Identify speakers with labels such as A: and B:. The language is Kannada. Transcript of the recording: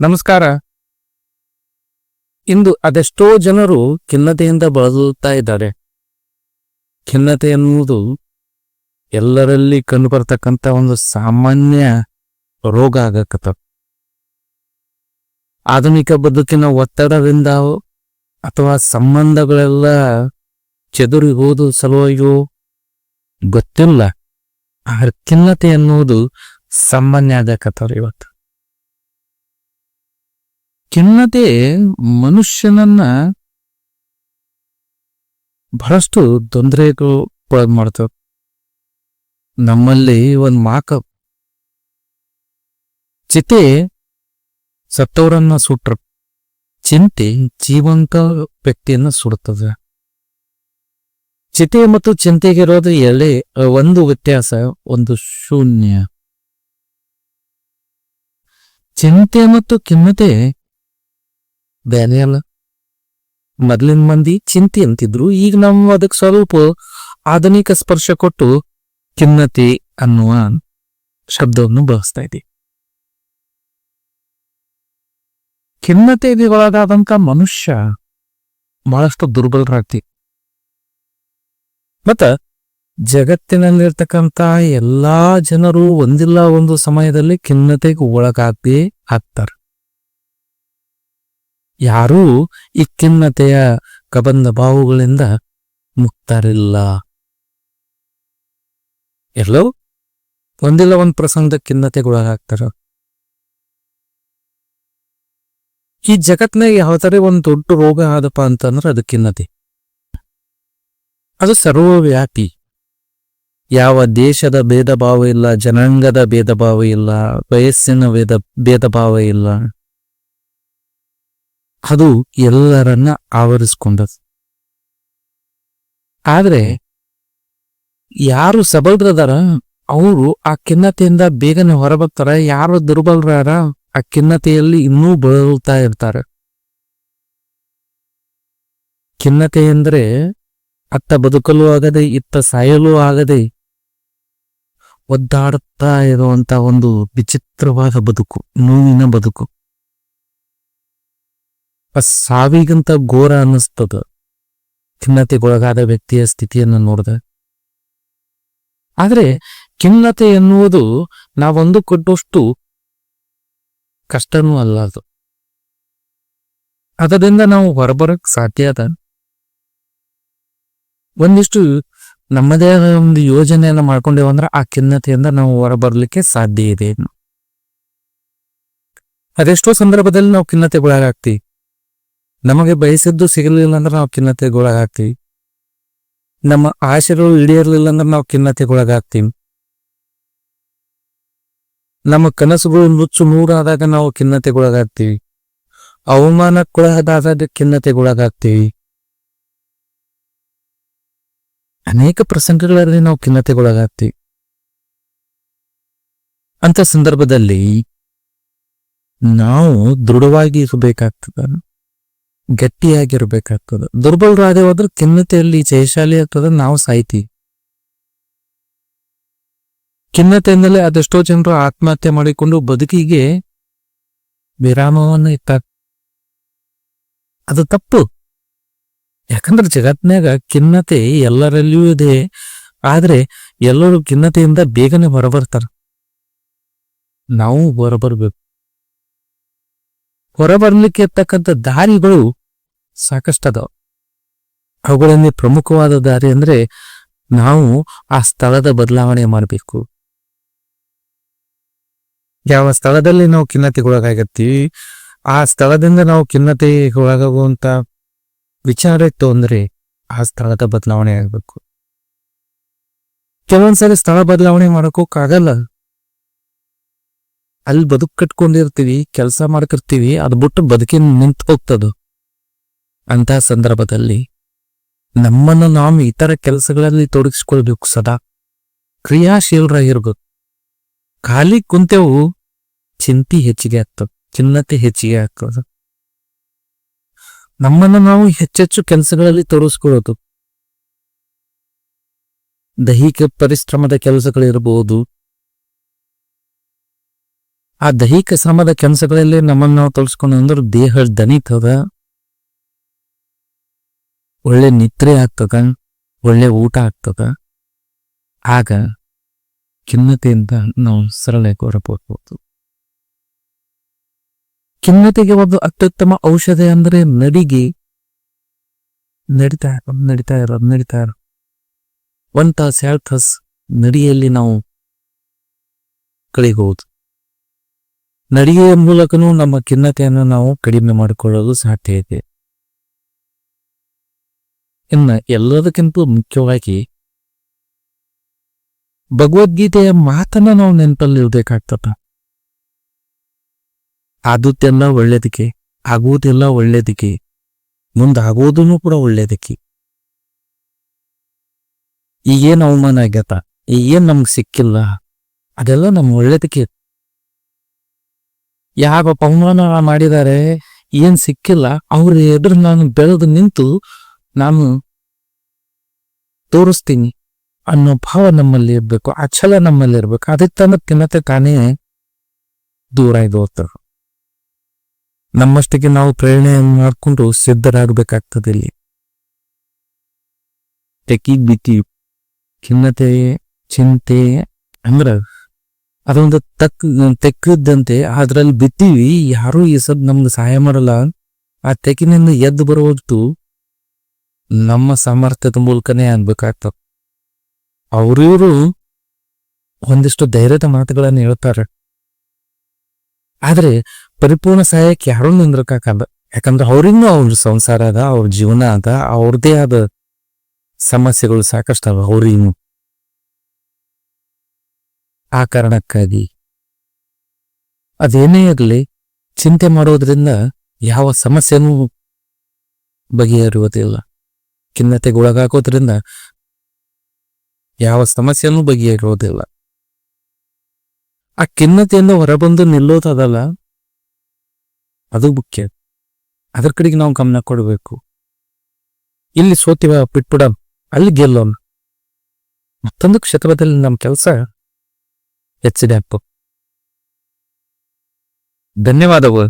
A: ನಮಸ್ಕಾರ. ಇಂದು ಅದೆಷ್ಟೋ ಜನರು ಖಿನ್ನತೆಯಿಂದ ಬಳಲುತ್ತಾ ಇದ್ದಾರೆ. ಖಿನ್ನತೆ ಎನ್ನುವುದು ಎಲ್ಲರಲ್ಲಿ ಕಂಡುಬರ್ತಕ್ಕಂಥ ಒಂದು ಸಾಮಾನ್ಯ ರೋಗ ಆಗಕತ್ತ ಆಧುನಿಕ ಬದುಕಿನ ಒತ್ತಡದಿಂದ ಅಥವಾ ಸಂಬಂಧಗಳೆಲ್ಲ ಚದುರಿ ಹೋದು ಸಲುವಾಗಿಯೋ ಗೊತ್ತಿಲ್ಲ. ಆ ಖಿನ್ನತೆ ಎನ್ನುವುದು ಸಾಮಾನ್ಯ ಆಗಕತ್ತವ್ರ ಇವತ್ತು. ಖಿನ್ನತೆ ಮನುಷ್ಯನನ್ನ ಬಹಳಷ್ಟು ತೊಂದರೆಗಳು ಒಳಗ್ ಮಾಡ್ತವೆ. ನಮ್ಮಲ್ಲಿ ಒಂದು ಮಾಕ ಚಿತೆ ಸತ್ತವರನ್ನ ಸುಟ್ರ. ಚಿಂತೆ ಜೀವಂತ ವ್ಯಕ್ತಿಯನ್ನ ಸುಡುತ್ತದೆ ಚಿತೆ ಮತ್ತು ಚಿಂತೆಗಿರೋದು ಎಳೆ ಒಂದು ವ್ಯತ್ಯಾಸ, ಒಂದು ಶೂನ್ಯ. ಚಿಂತೆ ಮತ್ತು ಖಿನ್ನತೆ ಬೇರೆ ಅಲ್ಲ ಮೊದ್ಲಿನ ಮಂದಿ ಚಿಂತೆ ಅಂತಿದ್ರು. ಈಗ ನಾವು ಅದಕ್ಕೆ ಸ್ವಲ್ಪ ಆಧುನಿಕ ಸ್ಪರ್ಶ ಕೊಟ್ಟು ಖಿನ್ನತೆ ಅನ್ನುವ ಶಬ್ದವನ್ನು ಬಳಸ್ತಾ ಇದ್ದೀವಿ. ಖಿನ್ನತೆಗೆ ಒಳಗಾದಂತ ಮನುಷ್ಯ ಬಹಳಷ್ಟು ದುರ್ಬಲರಾಗ್ತಿ. ಮತ್ತ ಜಗತ್ತಿನಲ್ಲಿರ್ತಕ್ಕಂತ ಎಲ್ಲಾ ಜನರು ಒಂದಿಲ್ಲ ಒಂದು ಸಮಯದಲ್ಲಿ ಖಿನ್ನತೆಗೆ ಒಳಗಾಗೇ ಆಗ್ತಾರೆ. ಯಾರೂ ಈ ಖಿನ್ನತೆಯ ಕಬಂಧ ಬಾವುಗಳಿಂದ ಮುಕ್ತರಿಲ್ಲ. ಎಲ್ಲೋ ಒಂದಿಲ್ಲ ಒಂದು ಪ್ರಸಂಗದ ಖಿನ್ನತೆಗೊಳಗಾಗ್ತಾರ ಈ ಜಗತ್ನಾಗ ಯಾವತರ ಒಂದು ದೊಡ್ಡ ರೋಗ ಆದಪ್ಪ ಅಂತಂದ್ರೆ ಅದು ಖಿನ್ನತೆ ಅದು ಸರ್ವವ್ಯಾಪಿ. ಯಾವ ದೇಶದ ಭೇದ ಭಾವ ಇಲ್ಲ, ಜನಾಂಗದ ಭೇದ ಭಾವ ಇಲ್ಲ, ವಯಸ್ಸಿನ ಭೇದ ಭೇದ ಭಾವ ಇಲ್ಲ. ಅದು ಎಲ್ಲರನ್ನ ಆವರಿಸ್ಕೊಂಡದ್ದು ಆದ್ರೆ, ಯಾರು ಸಬಲರದಾರ, ಅವರು ಆ ಖಿನ್ನತೆಯಿಂದ ಬೇಗನೆ ಹೊರಬರ್ತಾರ, ಯಾರು ದುರ್ಬಲರಾರ, ಆ ಖಿನ್ನತೆಯಲ್ಲಿ ಇನ್ನೂ ಬಳಲ್ತಾ ಇರ್ತಾರೆ. ಖಿನ್ನತೆ ಎಂದ್ರೆ, ಅತ್ತ ಬದುಕಲು ಆಗದೆ, ಇತ್ತ ಸಾಯಲು ಆಗದೆ ಒದ್ದಾಡುತ್ತಾ ಇರುವಂತ ಒಂದು ವಿಚಿತ್ರವಾದ ಬದುಕು, ನೋವಿನ ಬದುಕು. ಸಾವಿಗಿಂತ ಘೋರ ಅನ್ನಿಸ್ತದ. ಖಿನ್ನತೆಗೊಳಗಾದ ವ್ಯಕ್ತಿಯ ಸ್ಥಿತಿಯನ್ನು ನೋಡ್ದ. ಆದರೆ ಖಿನ್ನತೆ ಎನ್ನುವುದು ನಾವೊಂದು ಕೊಟ್ಟಷ್ಟು ಕಷ್ಟನೂ ಅಲ್ಲ ಅದು. ಅದರಿಂದ ನಾವು ಹೊರಬರಕ್ ಸಾಧ್ಯ ಅದ. ಒಂದಿಷ್ಟು ನಮ್ಮದೇ ಆದ ಒಂದು ಯೋಜನೆಯನ್ನ ಮಾಡ್ಕೊಂಡೇವಂದ್ರೆ ಆ ಖಿನ್ನತೆಯಿಂದ ನಾವು ಹೊರಬರ್ಲಿಕ್ಕೆ ಸಾಧ್ಯ ಇದೆ. ಅದೆಷ್ಟೋ ಸಂದರ್ಭದಲ್ಲಿ ನಾವು ಖಿನ್ನತೆಗೊಳಗಾಗ್ತೀವಿ. ನಮಗೆ ಬಯಸಿದ್ದು ಸಿಗಲಿಲ್ಲ ಅಂದ್ರೆ ನಾವು ಖಿನ್ನತೆಗೊಳಗಾಗ್ತೀವಿ. ನಮ್ಮ ಆಶೆಗಳು ಈಡೇರಲಿಲ್ಲ ಅಂದ್ರೆ ನಾವು ಖಿನ್ನತೆಗೊಳಗಾಗ್ತೀವಿ. ನಮ್ಮ ಕನಸುಗಳು ನುಚ್ಚು ನೂರಾದಾಗ ನಾವು ಖಿನ್ನತೆಗೊಳಗಾಗ್ತೀವಿ. ಅವಮಾನಕ್ಕೊಳಗಾದಾಗ ಖಿನ್ನತೆಗೊಳಗಾಗ್ತೀವಿ. ಅನೇಕ ಪ್ರಸಂಗಗಳಲ್ಲಿ ನಾವು ಖಿನ್ನತೆಗೊಳಗಾಗ್ತೀವಿ. ಅಂತ ಸಂದರ್ಭದಲ್ಲಿ ನಾವು ದೃಢವಾಗಿ ಇರಬೇಕಾಗ್ತದ. ಗಟ್ಟಿಯಾಗಿರ್ಬೇಕಾಗ್ತದ. ದುರ್ಬಲರಾದೆ ಹೋದ್ರೆ ಖಿನ್ನತೆಯಲ್ಲಿ ಜಯಶಾಲಿ ಆಗ್ತದ, ನಾವು ಸಾಯ್ತೀವಿ. ಖಿನ್ನತೆಯಿಂದಲೇ ಅದೆಷ್ಟೋ ಜನರು ಆತ್ಮಹತ್ಯೆ ಮಾಡಿಕೊಂಡು ಬದುಕಿಗೆ ವಿರಾಮವನ್ನು ಇಟ್ಟ ಅದು ತಪ್ಪು. ಯಾಕಂದ್ರೆ ಜಗತ್ನಾಗ ಖಿನ್ನತೆ ಎಲ್ಲರಲ್ಲಿಯೂ ಇದೆ. ಆದ್ರೆ ಎಲ್ಲರೂ ಖಿನ್ನತೆಯಿಂದ ಬೇಗನೆ ಹೊರಬರ್ತಾರ. ನಾವು ಹೊರಬರ್ಬೇಕು. ಹೊರಬರ್ಲಿಕ್ಕೆ ಇರ್ತಕ್ಕಂಥ ದಾರಿಗಳು ಸಾಕಷ್ಟದವು. ಅವುಗಳಲ್ಲಿ ಪ್ರಮುಖವಾದ ದಾರಿ ಅಂದ್ರೆ ನಾವು ಆ ಸ್ಥಳದ ಬದಲಾವಣೆ ಮಾಡಬೇಕು. ಯಾವ ಸ್ಥಳದಲ್ಲಿ ನಾವು ಖಿನ್ನತೆಗೊಳಗಾಗತ್ತೀವಿ ಆ ಸ್ಥಳದಿಂದ ನಾವು ಖಿನ್ನತೆಗೊಳಗಾಗುವಂತ ವಿಚಾರ ಇತ್ತು ಅಂದ್ರೆ ಆ ಸ್ಥಳದ ಬದಲಾವಣೆ ಆಗಬೇಕು. ಕೆಲವೊಂದ್ಸರಿ ಸ್ಥಳ ಬದಲಾವಣೆ ಮಾಡೋಕ್ಕಾಗಲ್ಲ ಅಲ್ಲಿ ಬದುಕು ಕಟ್ಕೊಂಡಿರ್ತೀವಿ, ಕೆಲಸ ಮಾಡ್ಕಿರ್ತೀವಿ, ಅದು ಬಿಟ್ಟು ಬದುಕಿನ ನಿಂತು ಹೋಗ್ತದ. ಅಂತ ಸಂದರ್ಭದಲ್ಲಿ ನಮ್ಮನ್ನು ನಾವು ಇತರ ಕೆಲಸಗಳಲ್ಲಿ ತೊಡಗಿಸ್ಕೊಳ್ಬೇಕು ಸದಾ. ಕ್ರಿಯಾಶೀಲರಾಗಿರ್ಬೇಕು ಖಾಲಿ ಕುಂತೆವು ಚಿಂತಿ ಹೆಚ್ಚಿಗೆ ಆಗ್ತದೆ, ಚಿನ್ನತೆ ಹೆಚ್ಚಿಗೆ ಆಗ್ತದ. ನಮ್ಮನ್ನು ನಾವು ಹೆಚ್ಚೆಚ್ಚು ಕೆಲಸಗಳಲ್ಲಿ ತೊಡಗಿಸ್ಕೊಳ್ಳೋದು. ದೈಹಿಕ ಪರಿಶ್ರಮದ ಕೆಲಸಗಳಿರಬಹುದು ಆ ದೈಹಿಕ ಶ್ರಮದ ಕೆಲಸಗಳಲ್ಲಿ ನಮ್ಮನ್ನು ನಾವು ತೋರಿಸ್ಕೊಂಡು ಅಂದ್ರೆ ದೇಹ ದನಿತದ ಒಳ್ಳೆ ನಿದ್ರೆ ಆಗ್ತದ, ಒಳ್ಳೆ ಊಟ ಆಗ್ತದ. ಆಗ ಖಿನ್ನತೆಯಿಂದ ನಾವು ಸರಳ ಹೊರಬೋದು ಖಿನ್ನತೆಗೆ ಒಂದು ಅತ್ಯುತ್ತಮ ಔಷಧ ಅಂದ್ರೆ ನಡಿಗೆ. ನಡಿತಾ ಇರೋದು ನಡಿತಾ ಇರೋದು, ನಡಿತಾ ಇರೋ ಒಂದ್ ತಾಸ್ ಎರಡು ತಾಸ್ ನಡಿಯಲ್ಲಿ ನಾವು ಕಳಿಬಹುದು ನಡಿಗೆಯ ಮೂಲಕನೂ ನಮ್ಮ ಖಿನ್ನತೆಯನ್ನು ನಾವು ಕಡಿಮೆ ಮಾಡಿಕೊಳ್ಳಲು ಸಾಧ್ಯ ಇದೆ. ಇನ್ನು ಎಲ್ಲದಕ್ಕಿಂತ ಮುಖ್ಯವಾಗಿ, ಭಗವದ್ಗೀತೆಯ ಮಾತನ್ನ ನಾವು ನೆನಪಲ್ಲಿ ಇರ್ಬೇಕಾಗ್ತದ ಆದುತ್ತೆಲ್ಲ ಒಳ್ಳೇದಕ್ಕೆ ಆಗುವುದೆಲ್ಲ ಒಳ್ಳೇದಕ್ಕೆ ಮುಂದಾಗೋದನ್ನು ಕೂಡ ಒಳ್ಳೇದಕ್ಕೆ ಈಗೇನು ಅವಮಾನ ಆಗ್ಯತ ಈಗೇನು ನಮ್ಗೆ ಸಿಕ್ಕಿಲ್ಲ, ಅದೆಲ್ಲ ನಮ್ಮ ಒಳ್ಳೇದಕ್ಕೆ ಯಾವ ಅವಮಾನ ಮಾಡಿದ್ದಾರೆ ಏನ್ ಸಿಕ್ಕಿಲ್ಲ, ಅವ್ರ ಎದುರು ನಾನು ಬೆಳೆದು ನಿಂತು ನಾನು ತೋರಿಸ್ತೀನಿ ಅನ್ನೋ ಭಾವ ನಮ್ಮಲ್ಲಿ ಇರ್ಬೇಕು ಆ ಛಲ ನಮ್ಮಲ್ಲಿ ಇರ್ಬೇಕು. ಅದಕ್ಕೆ ಖಿನ್ನತೆ ತಾನೇ ದೂರ ಇದು ಹೋಗ್ತಾರೆ ನಮ್ಮಷ್ಟಿಗೆ ನಾವು ಪ್ರೇರಣೆ ಮಾಡಿಕೊಂಡು ಸಿದ್ಧರಾಗಬೇಕಾಗ್ತದೆ ಇಲ್ಲಿ. ಟೆಕಿ ಬಿತ್ತಿ ಖಿನ್ನತೆ, ಚಿಂತೆ, ಅಂದ್ರ ಅದೊಂದು ತಕ್ ತೆಕ್ಕದಂತೆ ಅದ್ರಲ್ಲಿ ಬಿತ್ತೀವಿ ಯಾರು ಈ ಸದ್ ನಮ್ಗೆ ಸಹಾಯ ಮಾಡಲ್ಲ. ಆ ತೆಕ್ಕಿನಿಂದ ಎದ್ದು ಬರುವಷ್ಟು ನಮ್ಮ ಸಾಮರ್ಥ್ಯದ ಮೂಲಕನೇ ಅನ್ಬೇಕಾಗ್ತದ ಅವ್ರಿವ್ರು ಒಂದಿಷ್ಟು ಧೈರ್ಯದ ಮಾತುಗಳನ್ನು ಹೇಳ್ತಾರೆ. ಆದ್ರೆ ಪರಿಪೂರ್ಣ ಸಹಾಯಕ್ಕೆ ಯಾರೂ ನಿಂದ್ರಕ್ಕಾಗಲ್ಲ. ಯಾಕಂದ್ರೆ ಅವ್ರಿಗೂ ಅವ್ರ ಸಂಸಾರ ಅದ, ಅವ್ರ ಜೀವನ ಅದ ಅವ್ರದೇ ಆದ ಸಮಸ್ಯೆಗಳು ಸಾಕಷ್ಟು ಅವ ಅವ್ರಿನ್ನು ಆ ಕಾರಣಕ್ಕಾಗಿ. ಅದೇನೇ ಆಗಲಿ ಚಿಂತೆ ಮಾಡೋದ್ರಿಂದ ಯಾವ ಸಮಸ್ಯೆನೂ ಬಗೆಹರಿಯೋದಿಲ್ಲ ಖಿನ್ನತೆಗೆ ಒಳಗಾಗೋದ್ರಿಂದ ಯಾವ ಸಮಸ್ಯೆನೂ ಬಗೆಹರಿಯೋದಿಲ್ಲ ಆ ಖಿನ್ನತೆಯಿಂದ ಹೊರಬಂದು ನಿಲ್ಲೋದಲ್ಲ ಅದು ಮುಖ್ಯ. ಅದ್ರ ಕಡೆಗೆ ನಾವು ಗಮನ ಕೊಡಬೇಕು. ಇಲ್ಲಿ ಸೋತಿವ ಬಿಟ್ಬಿಡ ಅಲ್ಲಿ ಗೆಲ್ಲೋಣ. ಮತ್ತೊಂದು ಕ್ಷೇತ್ರದಲ್ಲಿ ನಮ್ಮ ಕೆಲಸ ಹೆಚ್ಚಿದೆ ಡ್ಯಾಪ್ ಧನ್ಯವಾದಗಳು.